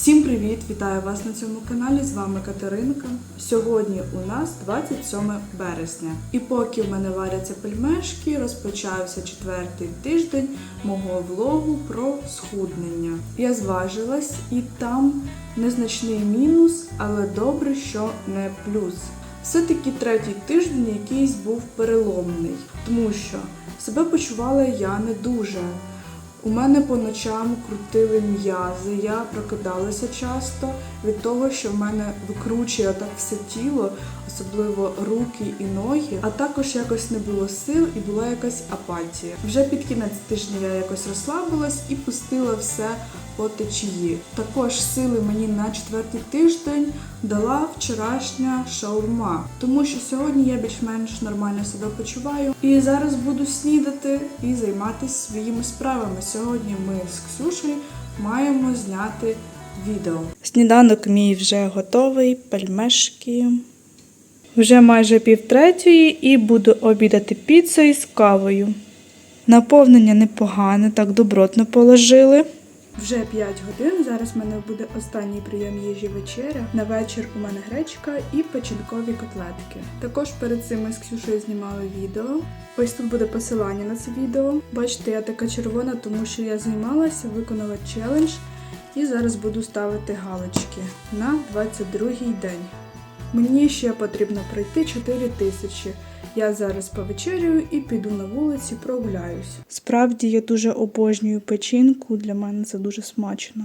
Всім привіт! Вітаю вас на цьому каналі. З вами Катеринка. Сьогодні у нас 27 березня. І поки в мене варяться пельмешки, розпочався четвертий тиждень мого влогу про схуднення. Я зважилась і там незначний мінус, але добре, що не плюс. Все-таки третій тиждень якийсь був переломний, тому що себе почувала я не дуже. У мене по ночам крутили м'язи, я прокидалася часто від того, що в мене викручує так все тіло, особливо руки і ноги, а також якось не було сил і була якась апатія. Вже під кінець тижня я якось розслабилась і пустила все по течії. Також сили мені на четвертий тиждень дала вчорашня шаурма, тому що сьогодні я більш-менш нормально себе почуваю. І зараз буду снідати і займатися своїми справами. Сьогодні ми з Ксюшею маємо зняти відео. Сніданок мій вже готовий, пельмешки. Вже майже півтретьої і буду обідати піцею з кавою. Наповнення непогане, так добротно положили. Вже 5 годин. Зараз в мене буде останній прийом їжі вечеря. На вечір у мене гречка і печінкові котлетки. Також перед цим ми з Ксюшею знімали відео. Ось тут буде посилання на це відео. Бачите, я така червона, тому що я займалася, виконала челендж і зараз буду ставити галочки на 22-й день. Мені ще потрібно пройти 4 тисячі. Я зараз повечерюю і піду на вулиці, прогуляюсь. Справді я дуже обожнюю печінку, для мене це дуже смачно.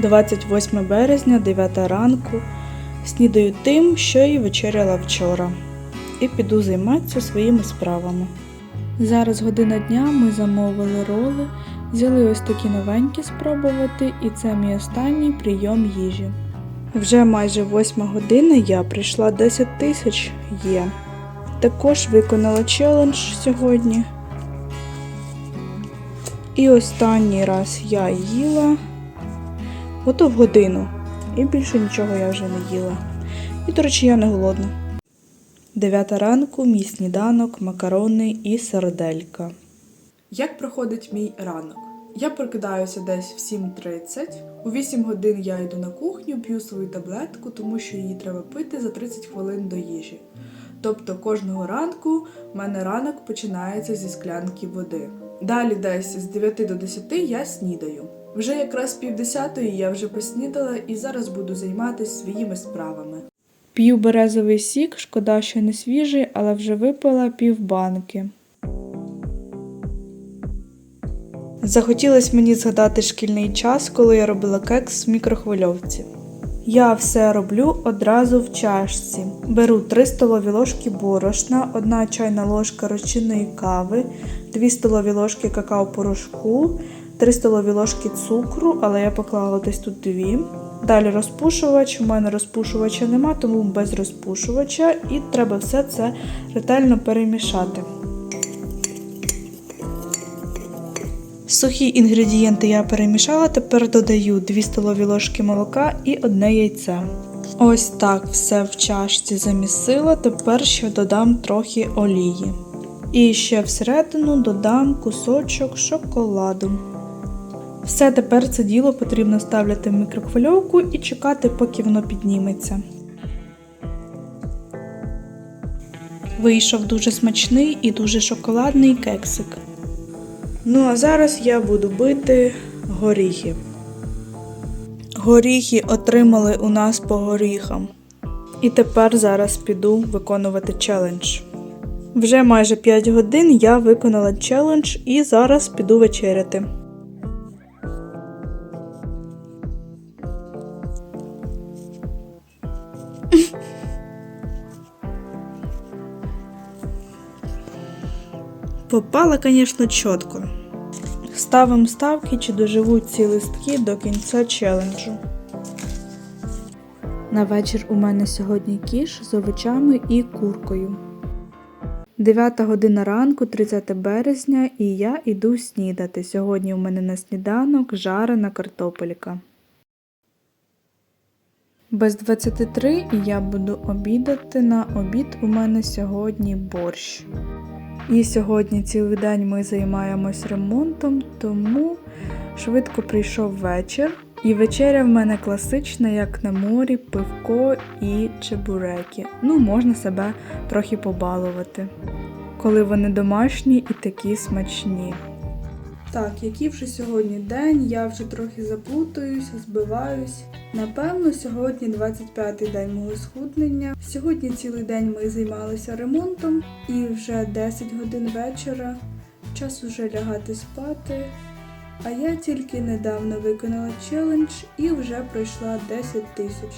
28 березня, 9 ранку. Снідаю тим, що і вечеряла вчора. І піду займатися своїми справами. Зараз година дня ми замовили роли, взяли ось такі новенькі спробувати, і це мій останній прийом їжі. Вже майже восьма година я прийшла 10 тисяч є. Також виконала челендж сьогодні. І останній раз я їла ото в годину. І більше нічого я вже не їла. І, до речі, я не голодна. Дев'ята ранку, мій сніданок, макарони і сарделька. Як проходить мій ранок? Я прокидаюся десь в 7.30. У 8 годин я йду на кухню, п'ю свою таблетку, тому що її треба пити за 30 хвилин до їжі. Тобто кожного ранку в мене ранок починається зі склянки води. Далі десь з 9 до 10 я снідаю. Вже якраз півдесятої я вже поснідала і зараз буду займатися своїми справами. П'ю березовий сік, шкода, що не свіжий, але вже випила півбанки. Захотілося мені згадати шкільний час, коли я робила кекс в мікрохвильовці. Я все роблю одразу в чашці. Беру 3 столові ложки борошна, 1 чайна ложка розчинної кави, 2 столові ложки какао-порошку, 3 столові ложки цукру, але я поклала десь тут 2. Далі розпушувач. У мене розпушувача нема, тому без розпушувача, і треба все це ретельно перемішати. Сухі інгредієнти я перемішала, тепер додаю 2 столові ложки молока і одне яйце. Ось так все в чашці замісила, тепер ще додам трохи олії. І ще всередину додам кусочок шоколаду. Все тепер це діло потрібно ставляти в мікрохвильовку і чекати, поки воно підніметься. Вийшов дуже смачний і дуже шоколадний кексик. Ну а зараз я буду бити горіхи. Горіхи отримали у нас по горіхам. І тепер зараз піду виконувати челендж. Вже майже 5 годин я виконала челендж і зараз піду вечеряти. Попала, звісно, чітко. Ставимо ставки, чи доживуть ці листки до кінця челенджу. На вечір у мене сьогодні кіш з овочами і куркою. 9 година ранку, 30 березня, і я іду снідати. Сьогодні у мене на сніданок жарена картопелька. Без 23 і я буду обідати. На обід у мене сьогодні борщ. І сьогодні цілий день ми займаємось ремонтом, тому швидко прийшов вечір. І вечеря в мене класична, як на морі, пивко і чебуреки. Ну, можна себе трохи побалувати, коли вони домашні і такі смачні. Так, який вже сьогодні день, я вже трохи заплутаюся, збиваюсь. Напевно, сьогодні 25-й день мого схуднення. Сьогодні цілий день ми займалися ремонтом, і вже 10 годин вечора. Час уже лягати спати. А я тільки недавно виконала челендж і вже пройшла 10 тисяч.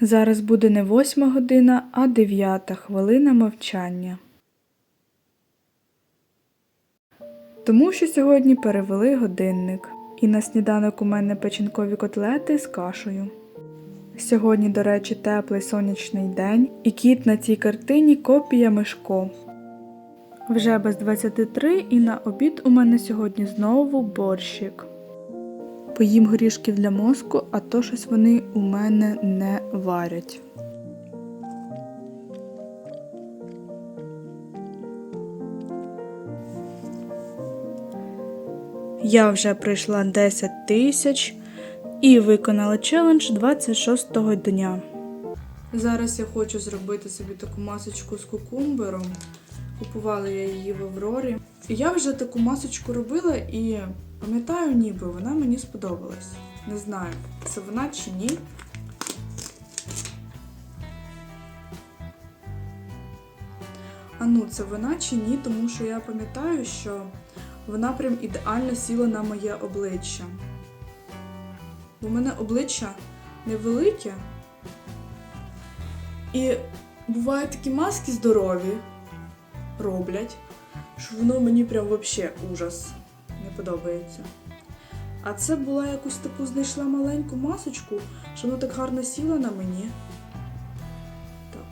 Зараз буде не восьма година, а дев'ята хвилина мовчання. Тому що сьогодні перевели годинник, і на сніданок у мене печінкові котлети з кашею. Сьогодні, до речі, теплий сонячний день, і кіт на цій картині копія Мишко. Вже без 23 і на обід у мене сьогодні знову борщик. Поїм горішків для мозку, а то щось вони у мене не варять. Я вже пройшла 10 тисяч і виконала челендж 26-го дня. Зараз я хочу зробити собі таку масочку з кукумбером. Купувала я її в Аврорі. І я вже таку масочку робила і пам'ятаю, ніби вона мені сподобалась. Не знаю, це вона чи ні. А ну, це вона чи ні, тому що я пам'ятаю, що вона прям ідеально сіла на моє обличчя. Бо мене обличчя невелике. І бувають такі маски здорові роблять, що воно мені прям вообще ужас не подобається. А це була якусь таку знайшла маленьку масочку, що вона так гарно сіла на мені. Так.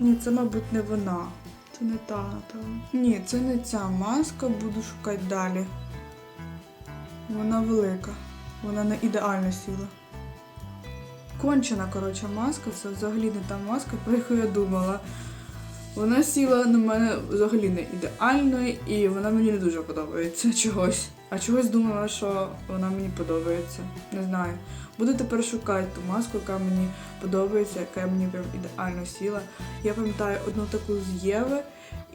Ні, це, мабуть, не вона. Це не та, напевно. Ні, це не ця маска, буду шукати далі. Вона велика. Вона не ідеально сіла. Кончена, коротше, маска, це взагалі не та маска, про яку я думала. Вона сіла на мене взагалі не ідеально, і вона мені не дуже подобається чогось. А чогось думала, що вона мені подобається. Не знаю. Буду тепер шукати ту маску, яка мені подобається, яка мені прям ідеально сіла. Я пам'ятаю одну таку з Єви,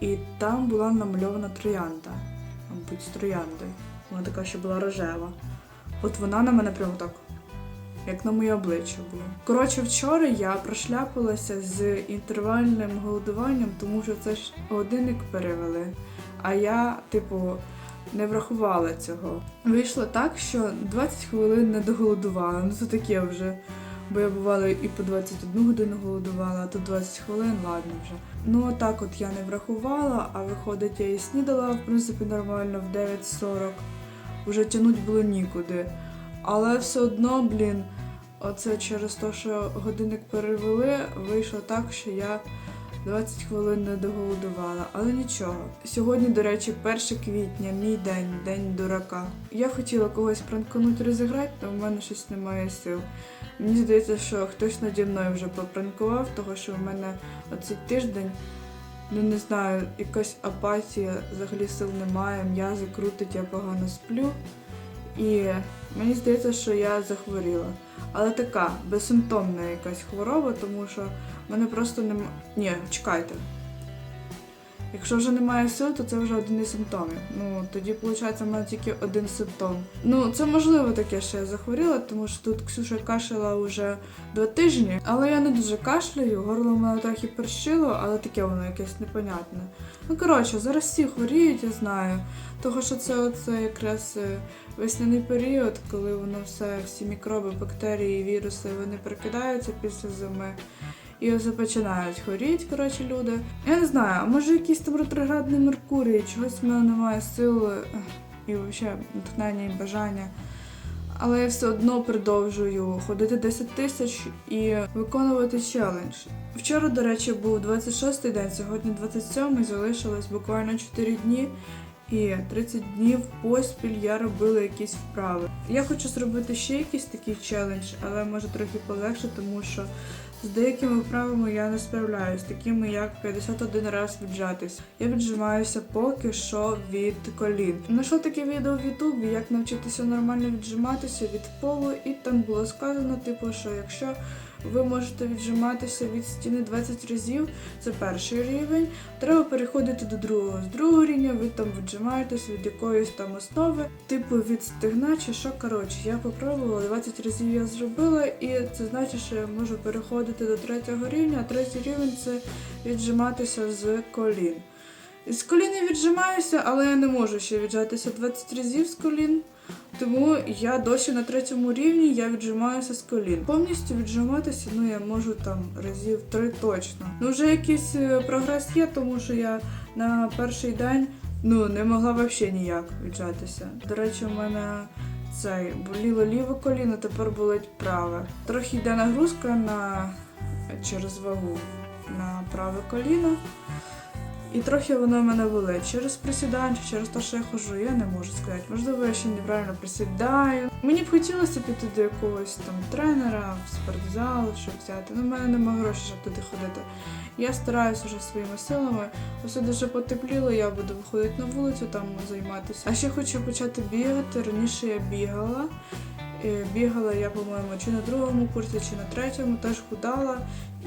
і там була намальована троянда. Мабуть, з трояндою. Вона така ще була рожева. От вона на мене прямо так як на моє обличчя було. Коротше, вчора я прошляпилася з інтервальним голодуванням, тому що це ж годинник перевели. А я, типу, не врахувала цього. Вийшло так, що 20 хвилин не доголодувала. Ну це таке вже. Бо я бувала і по 21 годину голодувала, а тут 20 хвилин, ладно вже. Ну отак от я не врахувала, а виходить, я і снідала, в принципі, нормально в 9.40. Вже тянуть було нікуди. Але все одно, блін, оце через те, що годинник перевели, вийшло так, що я 20 хвилин не доголодувала. Але нічого. Сьогодні, до речі, 1 квітня, мій день, день дурака. Я хотіла когось пранкануть розіграти, але в мене щось немає сил. Мені здається, що хтось наді мною вже попранкував, того що в мене оцей тиждень. Ну не знаю, якась апатія, взагалі сил немає, м'язи крутить, я погано сплю. І мені здається, що я захворіла. Але така безсимптомна якась хвороба, тому що в мене просто немає. Ні, чекайте. Якщо вже немає сил, то це вже один із симптомів. Ну тоді, виходить, в мене тільки один симптом. Ну, це можливо таке, що я захворіла, тому що тут Ксюша кашляла вже два тижні, але я не дуже кашляю, горло в мене трохи першило, але таке воно якесь непонятне. Ну коротше, зараз всі хворіють, я знаю. Того, що це оце якраз е, весняний період, коли воно все, всі мікроби, бактерії, віруси, вони прикидаються після зими. І ось починають хворіти, коротше, люди. Я не знаю, може якийсь там ретроградний Меркурій, чогось в мене немає сил ех, і взагалі натхнення і бажання. але я все одно продовжую ходити 10 тисяч і виконувати челендж. Вчора, до речі, був 26-й день, сьогодні 27-й, залишилось буквально 4 дні. І 30 днів поспіль я робила якісь вправи. Я хочу зробити ще якийсь такий челендж, але може трохи полегше, тому що з деякими вправами я не справляюсь, такими як 51 раз віджатись. Я віджимаюся поки що від колін. Знайшла таке відео в Ютубі, як навчитися нормально віджиматися від полу, і там було сказано, типу, що якщо ви можете віджиматися від стіни 20 разів, це перший рівень. Треба переходити до другого. З другого рівня ви там віджимаєтесь від якоїсь там основи, типу від стегна чи що. Коротше, я попробувала, 20 разів я зробила, і це значить, що я можу переходити до третього рівня, а третій рівень це віджиматися з колін. З колін я віджимаюся, але я не можу ще віджатися 20 разів з колін. Тому я досі на третьому рівні я віджимаюся з колін. Повністю віджиматися, ну я можу там разів три точно. Ну вже якийсь е, прогрес є, тому що я на перший день ну не могла взагалі ніяк віджатися. До речі, у мене цей боліло ліве коліно, тепер болить праве. Трохи йде нагрузка на через вагу на праве коліно. І трохи воно в мене болить. Через присідання, через те, що я хожу, я не можу сказати. Можливо, я ще неправильно присідаю. Мені б хотілося піти до якогось там тренера в спортзал, щоб взяти. Ну, в мене немає грошей, щоб туди ходити. Я стараюся вже своїми силами. Усе дуже потепліло, я буду виходити на вулицю, там займатися. А ще хочу почати бігати. Раніше я бігала. Е, Бігала я, по-моєму, чи на другому курсі, чи на третьому, теж худала.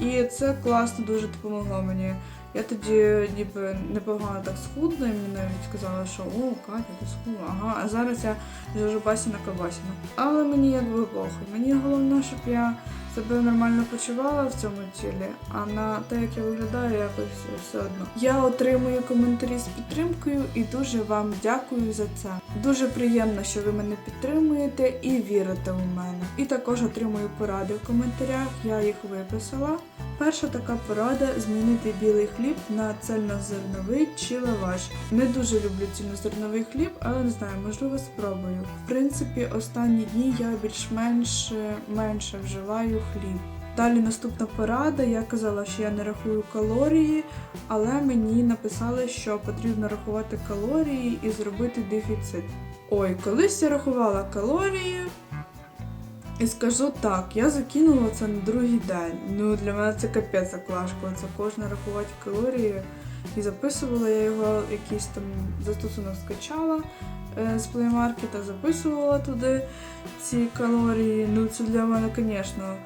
І це класно дуже допомогло мені. Я тоді ніби непогано так схудла, і мені навіть казали, що о, Катя, ти схудла, ага, а зараз я жожобасіна кабасіна. Але мені якби похуй. Мені головне, щоб я себе нормально почувала в цьому тілі, а на те, як я виглядаю, якось все одно. Я отримую коментарі з підтримкою і дуже вам дякую за це. Дуже приємно, що ви мене підтримуєте і вірите у мене. І також отримую поради в коментарях, я їх виписала. Перша така порада змінити білий хліб на цельнозерновий чи лаваш. Не дуже люблю цільнозерновий хліб, але не знаю, можливо, спробую. В принципі, останні дні я більш-менш менше вживаю хліб. Далі наступна порада. Я казала, що я не рахую калорії, але мені написали, що потрібно рахувати калорії і зробити дефіцит. Ой, колись я рахувала калорії. І скажу так, я закинула це на другий день. Ну для мене це капець як. Це кожне рахувати калорії. І записувала я його, якийсь там застосунок скачала з Play Market, записувала туди ці калорії. Ну це для мене, звісно.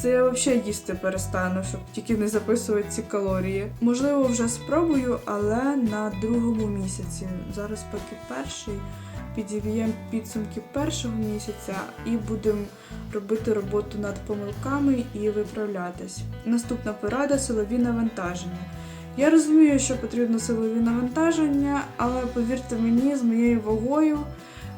Це я взагалі їсти перестану, щоб тільки не записувати ці калорії. Можливо, вже спробую, але на другому місяці. Зараз поки перший. Підіб'ємо підсумки першого місяця і будемо робити роботу над помилками і виправлятись. Наступна порада силові навантаження. Я розумію, що потрібно силові навантаження, але повірте мені, з моєю вагою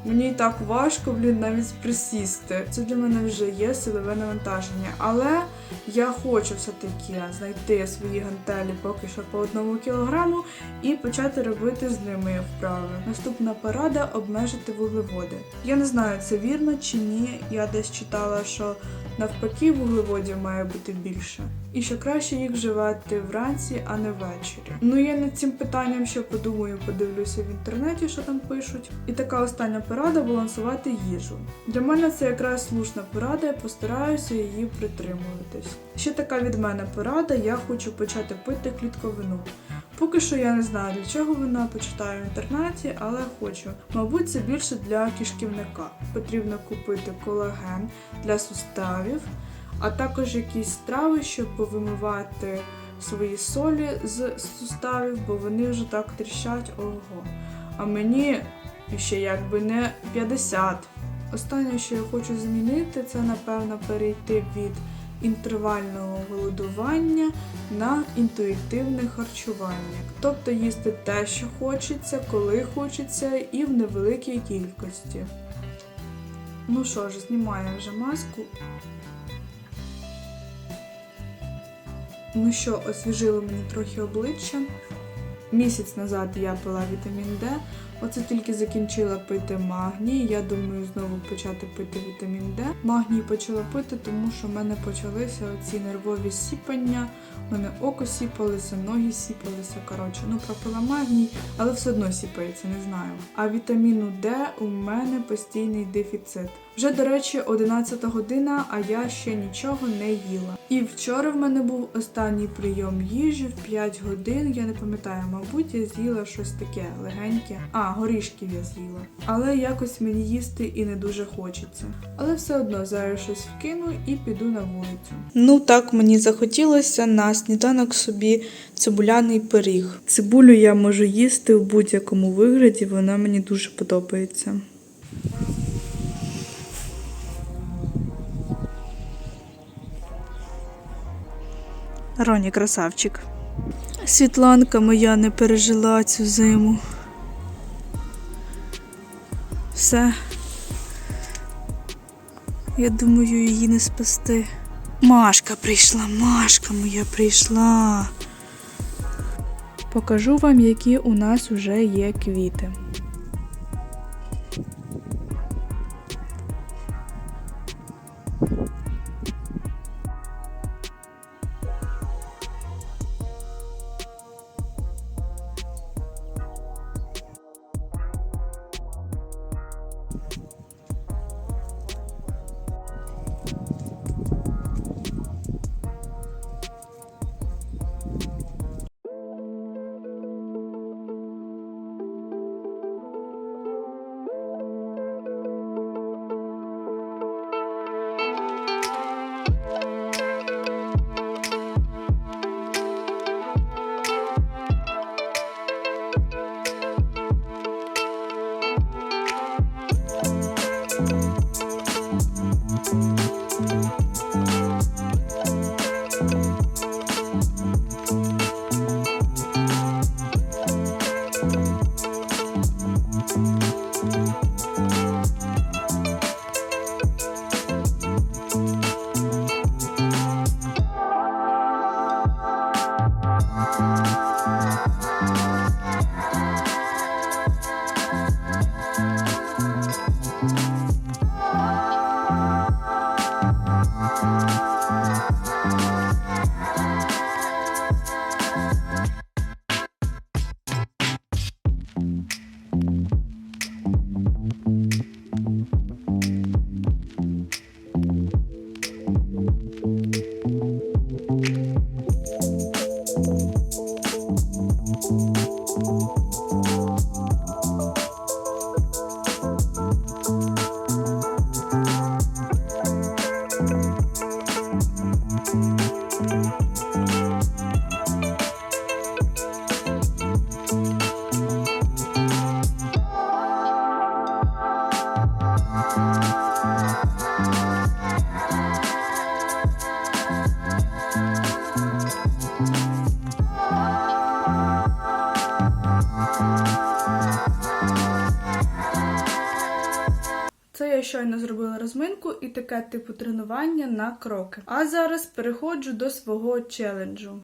мені так важко, блін, навіть присісти. Це для мене вже є силове навантаження. Але я хочу все-таки знайти свої гантелі поки що по одному кілограму і почати робити з ними вправи. Наступна порада обмежити вуглеводи. Я не знаю, це вірно чи ні. Я десь читала, що навпаки вуглеводів має бути більше. І що краще їх вживати вранці, а не ввечері. Ну я над цим питанням ще подумаю, подивлюся в інтернеті, що там пишуть. І така остання порада балансувати їжу. Для мене це якраз слушна порада, я постараюся її притримуватись. Ще така від мене порада, я хочу почати пити клітковину. Поки що я не знаю для чого вона, почитаю в інтернеті, але хочу. Мабуть, це більше для кишківника. Потрібно купити колаген для суставів, а також якісь страви, щоб повимивати свої солі з суставів, бо вони вже так тріщать ого. А мені ще якби не 50. Останнє, що я хочу змінити, це напевно перейти від інтервального голодування на інтуїтивне харчування. Тобто їсти те, що хочеться, коли хочеться, і в невеликій кількості. Ну що ж, знімаємо вже маску. Ну що, освіжило мені трохи обличчя. Місяць назад я пила вітамін Д, Оце тільки закінчила пити магній. Я думаю знову почати пити вітамін Д. Магній почала пити, тому що в мене почалися оці нервові сіпання. У мене око сіпалося, ноги сіпалися. Коротше, ну пропила магній, але все одно сіпається, не знаю. А вітаміну Д у мене постійний дефіцит. Вже, до речі, 11 година, а я ще нічого не їла. І вчора в мене був останній прийом їжі в 5 годин. Я не пам'ятаю, мабуть, я з'їла щось таке легеньке. А, горішків я з'їла. Але якось мені їсти і не дуже хочеться. Але все одно зараз щось вкину і піду на вулицю. Ну так мені захотілося на сніданок собі цибуляний пиріг. Цибулю я можу їсти в будь-якому вигляді, вона мені дуже подобається. Роні красавчик. Світланка моя не пережила цю зиму. Все. Я думаю, її не спасти. Машка прийшла, Машка моя прийшла. Покажу вам, які у нас вже є квіти. І таке типу тренування на кроки. А зараз переходжу до свого челенджу.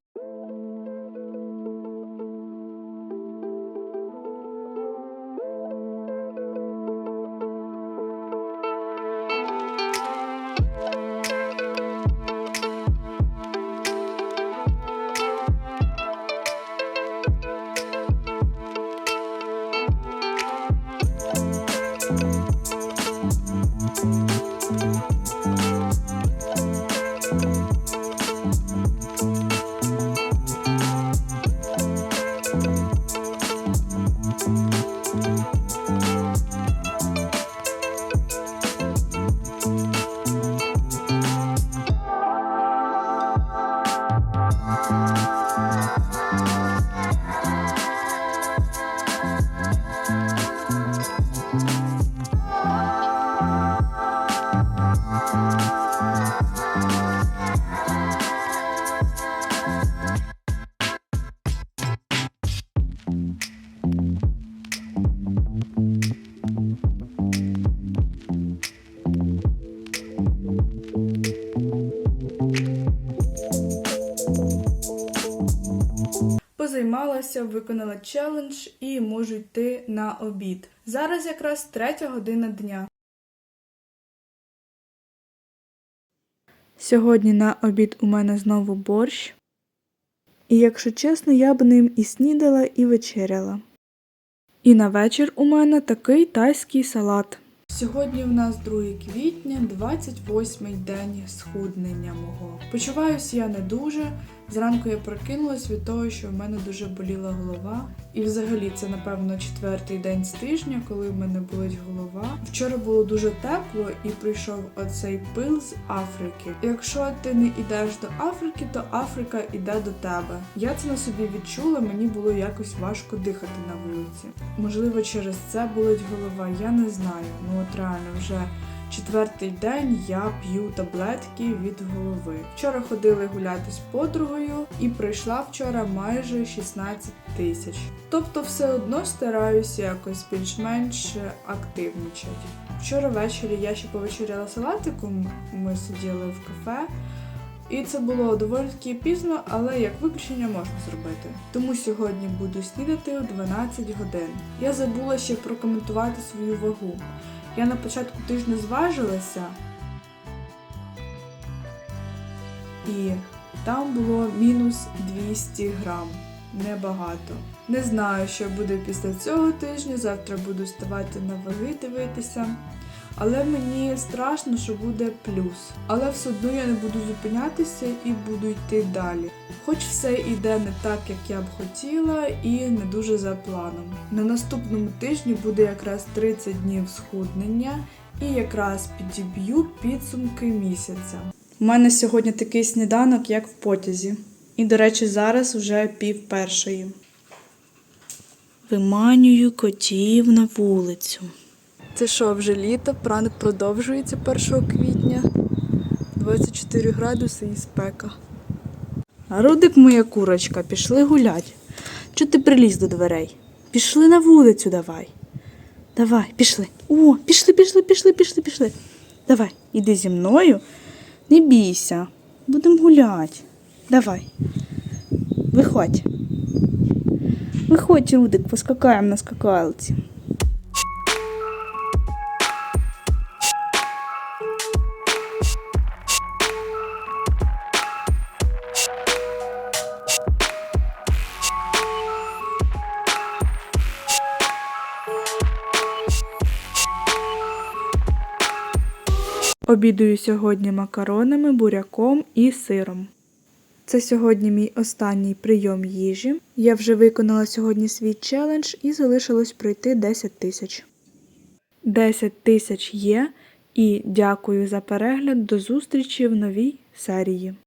Позаймалася, виконала челендж і можу йти на обід. Зараз якраз третя година дня. Сьогодні на обід у мене знову борщ. І якщо чесно, я б ним і снідала, і вечеряла. І на вечір у мене такий тайський салат. Сьогодні в нас 2 квітня, 28-й день схуднення мого. Почуваюся я не дуже. Зранку я прокинулась від того, що в мене дуже боліла голова. І взагалі це, напевно, четвертий день з тижня, коли в мене болить голова. Вчора було дуже тепло і прийшов оцей пил з Африки. Якщо ти не йдеш до Африки, то Африка йде до тебе. Я це на собі відчула, мені було якось важко дихати на вулиці. Можливо, через це болить голова, я не знаю. Ну от реально вже. Четвертий день я п'ю таблетки від голови. Вчора ходили гуляти з подругою і пройшла вчора майже 16 тисяч. Тобто, все одно стараюся якось більш-менш активничати. Вчора ввечері я ще повечеряла салатиком. Ми сиділи в кафе. І це було доволі таки пізно, але як виключення можна зробити. Тому сьогодні буду снідати о 12 годин. Я забула ще прокоментувати свою вагу. Я на початку тижня зважилася, і там було мінус 200 грам. Небагато. Не знаю, що буде після цього тижня. Завтра буду ставати на ваги дивитися. Але мені страшно, що буде плюс. Але все одно я не буду зупинятися і буду йти далі. Хоч все йде не так, як я б хотіла, і не дуже за планом. На наступному тижні буде якраз 30 днів схуднення, і якраз підіб'ю підсумки місяця. У мене сьогодні такий сніданок, як в потязі. І, до речі, зараз вже пів першої. Виманюю котів на вулицю. Це що, вже літо, праник продовжується 1 квітня. 24 градуси і спека. А Рудик моя курочка, пішли гулять. Чого ти приліз до дверей? Пішли на вулицю давай. Давай, пішли. О, пішли, пішли, пішли, пішли, пішли. Давай, іди зі мною. Не бійся. Будемо гуляти. Давай. Виходь. Виходь, Рудик, поскакаємо на скакалці. Обідаю сьогодні макаронами, буряком і сиром. Це сьогодні мій останній прийом їжі. Я вже виконала сьогодні свій челендж і залишилось пройти 10 тисяч. 10 тисяч є, і дякую за перегляд. До зустрічі в новій серії.